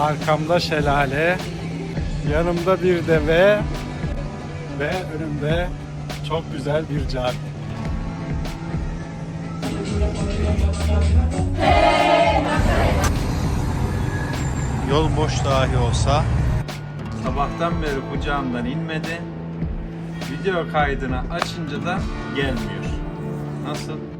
Arkamda şelale, yanımda bir deve ve önümde çok güzel bir cami. Yol boş dahi olsa Sabahtan beri kucağımdan inmedi. Video kaydını açınca da gelmiyor. Nasıl?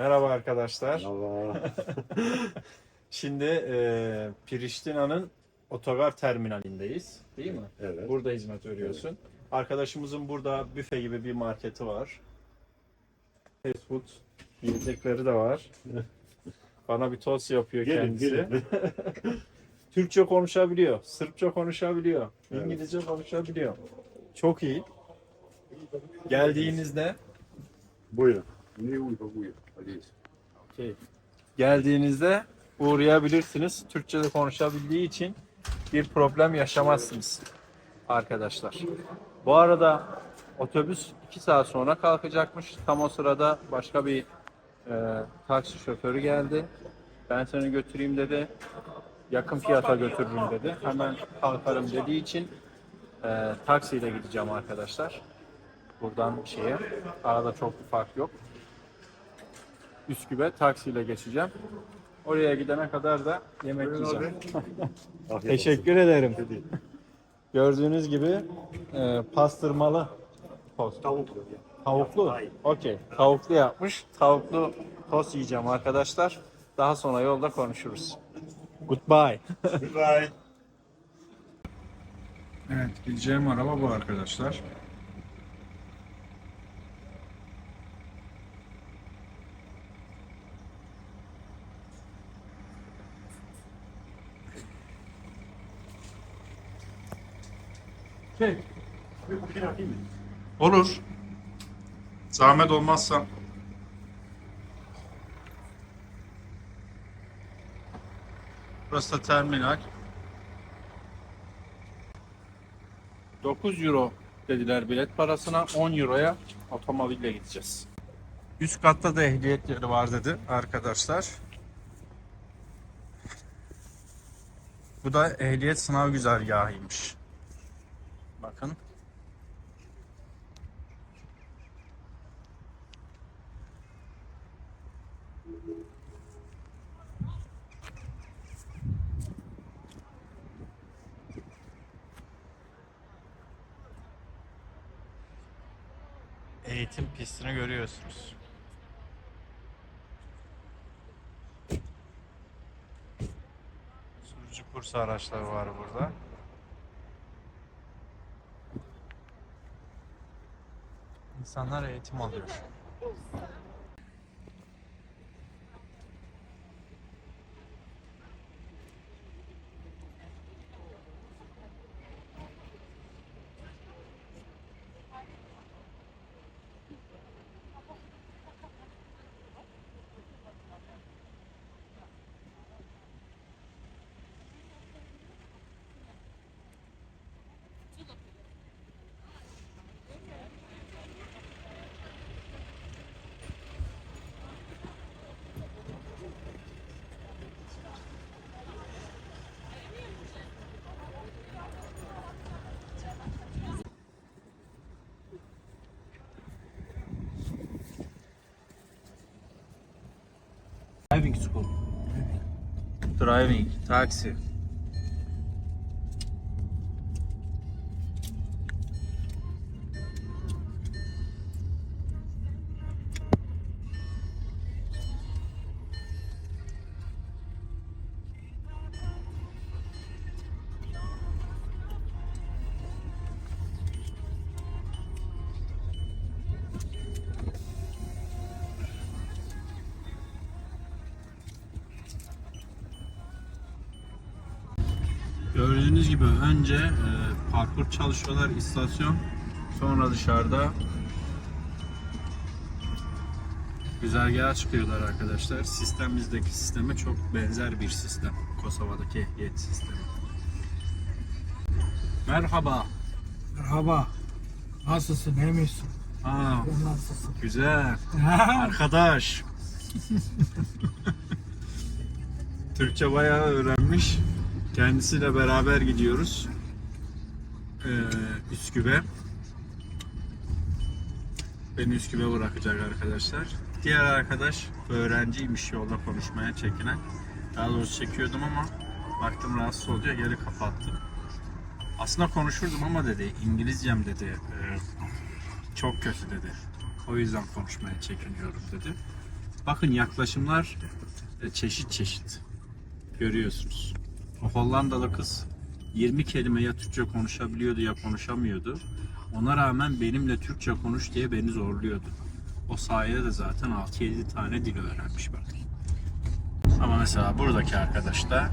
Merhaba arkadaşlar. Şimdi e, Priştina'nın otogar terminalindeyiz. Değil mi? Evet. Burada hizmet veriyorsun. Arkadaşımızın burada büfe gibi bir marketi var. Fast food yiyecekleri de var. Bana bir tost yapıyor Gelin, kendisi. gelin. Türkçe konuşabiliyor, Sırpça konuşabiliyor, Evet. İngilizce konuşabiliyor. Çok iyi. Geldiğinizde Buyurun. Ne uygun buyur. Şey, geldiğinizde uğrayabilirsiniz. Türkçe de konuşabildiği için bir problem yaşamazsınız arkadaşlar. Bu arada otobüs 2 saat sonra kalkacakmış. Tam o sırada başka bir e, taksi şoförü geldi. Ben seni götüreyim dedi. Yakın fiyata götürürüm dedi. Hemen kalkarım dediği için e, taksiyle gideceğim arkadaşlar. Buradan şeye. Arada çok bir fark yok. Üsküp'e taksiyle geçeceğim. Oraya gidene kadar da yemek yiyeceğim. Teşekkür ederim. Gördüğünüz gibi e, pastırmalı tost. Tavuk. Tavuklu. Okey. Tavuklu yapmış. Tavuklu tost yiyeceğim arkadaşlar. Daha sonra yolda konuşuruz. Goodbye. Goodbye. Evet, gideceğim araba bu arkadaşlar. Bir şey yapayım mı? Olur. Zahmet olmazsa. Burası da terminal. 9 euro dediler bilet parasına. 10 euroya otomobille gideceğiz. Üst katta da ehliyetleri var dedi arkadaşlar. Bu da ehliyet sınav güzergahıymış. Bakın. Eğitim pistini görüyorsunuz. Sürücü kursu araçları var burada. İnsanlar eğitim alıyor. Driving school. Driving, taxi. Gördüğünüz gibi önce e, parkur çalışıyorlar istasyon. Sonra dışarıda güzergaha çıkıyorlar arkadaşlar. Sistem bizdeki sisteme çok benzer bir sistem. Kosova'daki ehliyet sistemi. Merhaba. Merhaba. Nasılsın? iyi misin? Aa, nasılsın? güzel. Arkadaş. Türkçe bayağı öğrenmiş. Kendisiyle beraber gidiyoruz. Ee, Üsküp'e. Beni Üsküp'e bırakacak arkadaşlar. Diğer arkadaş öğrenciymiş yolda konuşmaya çekinen. Daha doğrusu çekiyordum ama baktım rahatsız oluyor geri kapattı. Aslında konuşurdum ama dedi İngilizcem dedi e, çok kötü dedi. O yüzden konuşmaya çekiniyorum dedi. Bakın yaklaşımlar e, çeşit çeşit. Görüyorsunuz. Hollandalı kız 20 kelime ya Türkçe konuşabiliyordu ya konuşamıyordu. Ona rağmen benimle Türkçe konuş diye beni zorluyordu. O sayede de zaten 6-7 tane dil öğrenmiş bak. Ama mesela buradaki arkadaş da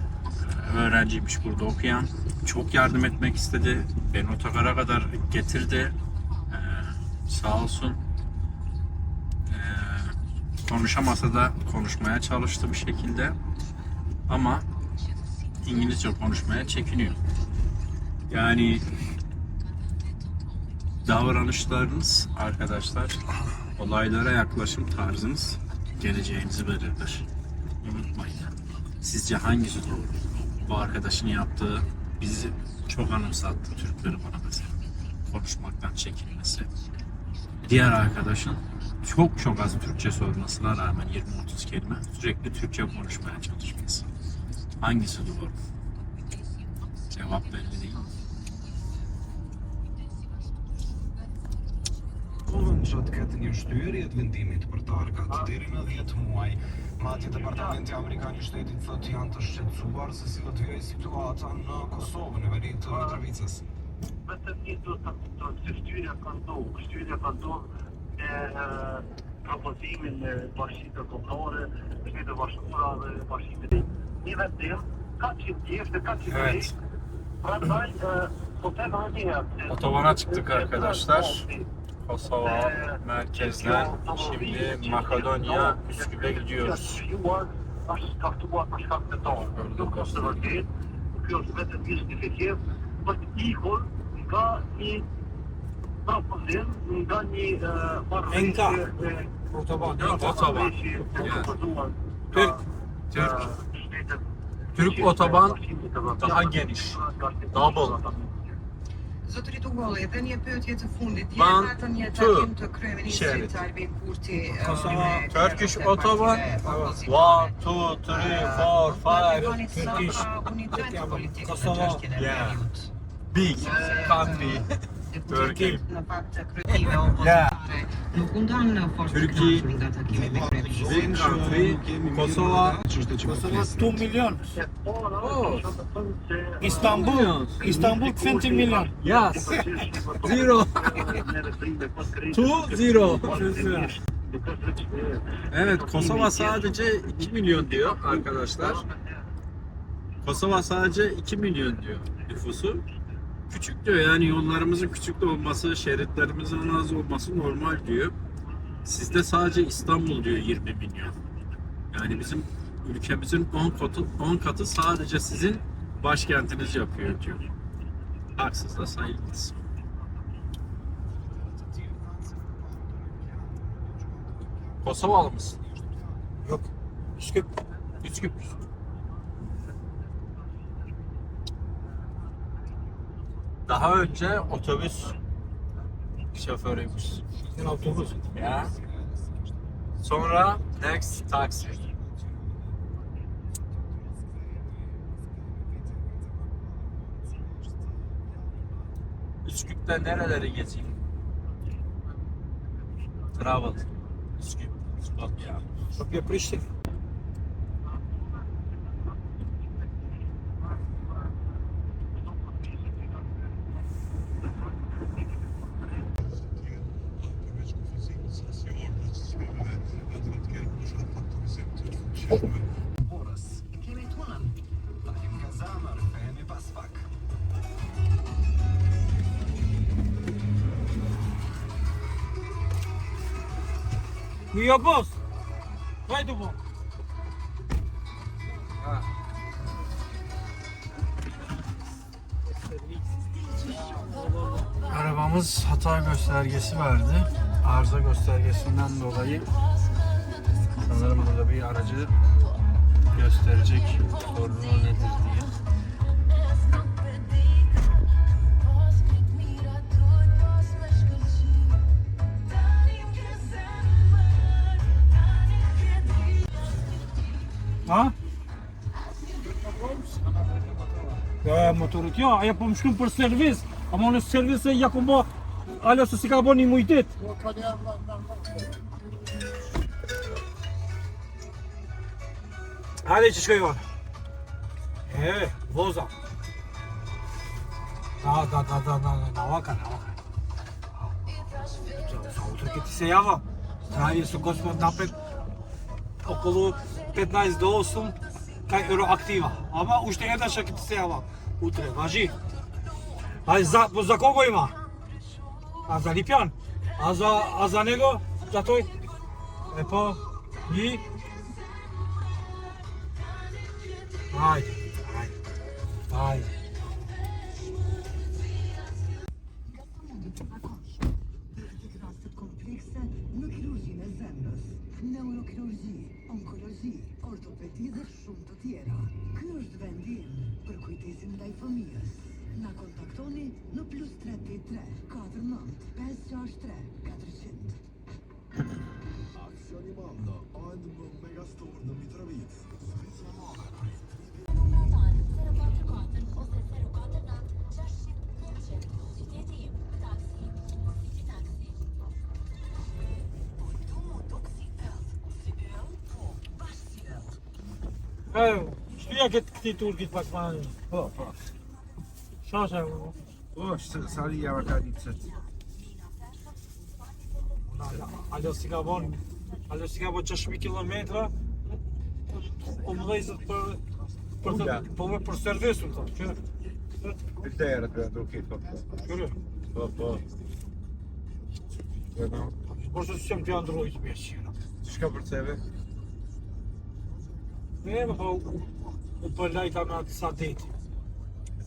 e, öğrenciymiş burada okuyan. Çok yardım etmek istedi. Beni otogara kadar getirdi. Ee, sağ olsun. Ee, konuşamasa da konuşmaya çalıştı bir şekilde. Ama İngilizce konuşmaya çekiniyor. Yani davranışlarınız arkadaşlar olaylara yaklaşım tarzınız geleceğinizi belirler. Unutmayın. Sizce hangisi doğru? Bu arkadaşın yaptığı bizi çok anımsattı Türkleri bana mesela. Konuşmaktan çekinmesi. Diğer arkadaşın çok çok az Türkçe sormasına rağmen 20-30 kelime sürekli Türkçe konuşmaya çalışması. Hangisi doğru? Cevap belli değil. Vëndshët këtë një shtyrje të vendimit për të arkat deri në 10 muaj. Madje Departamenti Amerikan i Shtetit thotë janë të shqetësuar se si do të vijë situata në Kosovë në veri të Mitrovicës. vetëm një do të kupton se shtyrja ka ndodhur, shtyrja ka ndodhur me e, propozimin e bashkimit kombëtare, me të bashkuara dhe bashkimit. Një vendim ka që thjesht ka që Evet. E. Otobana çıktık arkadaşlar. Kosova merkezden şimdi Makedonya Üsküp'e gidiyoruz. Enka. e Otoban. Otoban. e Türk, Türk. Türk otoban daha geniş. Double. Zotëri Tugolli, edhe një pyetje të fundit. Dje Ban patëm një takim të kryeministrit. Albin Kurti Kosova, me Turkish e otoban. partive opozitare. One, two, three, four, five. Tregonit sa Turkish. ka unitet politik Kosova. çështjen e Yeah. veriut. Big country. Turkey. Kryeministrin. Big country. Kosova. Kosova 2 milyon. Oh. İstanbul. İstanbul 20 milyon. Yes. Zero. Two zero. Evet Kosova sadece 2 milyon diyor arkadaşlar. Kosova sadece 2 milyon diyor nüfusu. Küçük diyor yani yollarımızın küçük de olması, şeritlerimizin az olması normal diyor. Sizde sadece İstanbul diyor 20 milyon. Yani bizim ülkemizin 10 katı 10 katı sadece sizin başkentiniz yapıyor diyor. Haksız da sayılmaz. Kosovalı mısın? Yok. Üsküp. Üsküp. Daha önce otobüs şoförüymüş. Sen otobüs. Ya. Sonra next taxi. Üsküp'te nereleri gezeyim? Travel. Üsküp. Skopje. Skopje Prishtin. Orës, boss. Haydi bu. Arabamız hata göstergesi verdi. Arıza göstergesinden dolayı sanırım burada bir aracı gösterecek sorunu nedir diye. Ha? Ja, motorut, ja, ja po më shkum për servis, ama në servis e ja ku bo, alo se si ka bo një mujtit. Hajde që shkoj vanë. E, voza. Da, da, da, da, da, da, navaka, navaka. Za utro ti se java. Traje su gospod napet okolo 15 do 8 kaj euro aktiva. Ama ušte jedna što ti se java. Utre, važi. A za, za kogo ima? A za Lipjan? A za, a za nego? Za toj? E po, i? Ajde, këti dhe shumë të tjera. Ky është vendim për kujtesin ndaj fëmijës. Na kontaktoni në plus 383 49 563 400. Aksioni Manda, ANB Megastore në Mitrovic, Svicja Mare, E, shtuja këtë këti turkit pak ma një. Po, po. Shasha, po. O, sali yavaşlar Alo si ka bon, alo si ka bon 6.000 kilometra, o më dhejzët për, për, të, po me për servisun të, që, Bir de yaratıyor Türkiye kërë, Po, po. por se s'jam të janë drojtë me qira. Çka për sebe? Merë po, po u përlajta me atë sateti.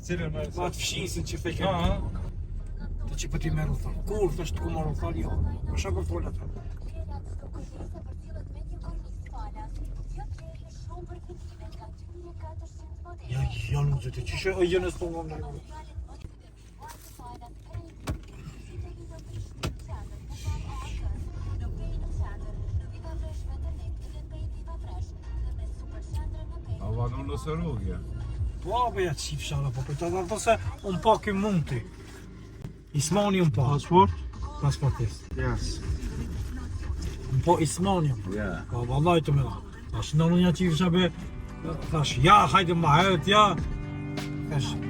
Cilën me atë fshisin që feke. Aha. Ah. Të që po pëti merë u thonë. Kur thështë ku morë u thonë, jo. Po për shë për folë atë. Ja, ja, nuk të të qështë, o jo, jënë së të ngëmë në ngëmë. Nasıl rrugja? Po, po ja qif shala, po për të dhe se unë pa ky mund ti. Ismani unë pa. Pasport? Pasportist. Yes. Unë po Ismani unë. Ja. Po, vallaj të me da. Tash në unë ja qif shabe, thash, ja, hajde ma herët, ja. Thash, Mamy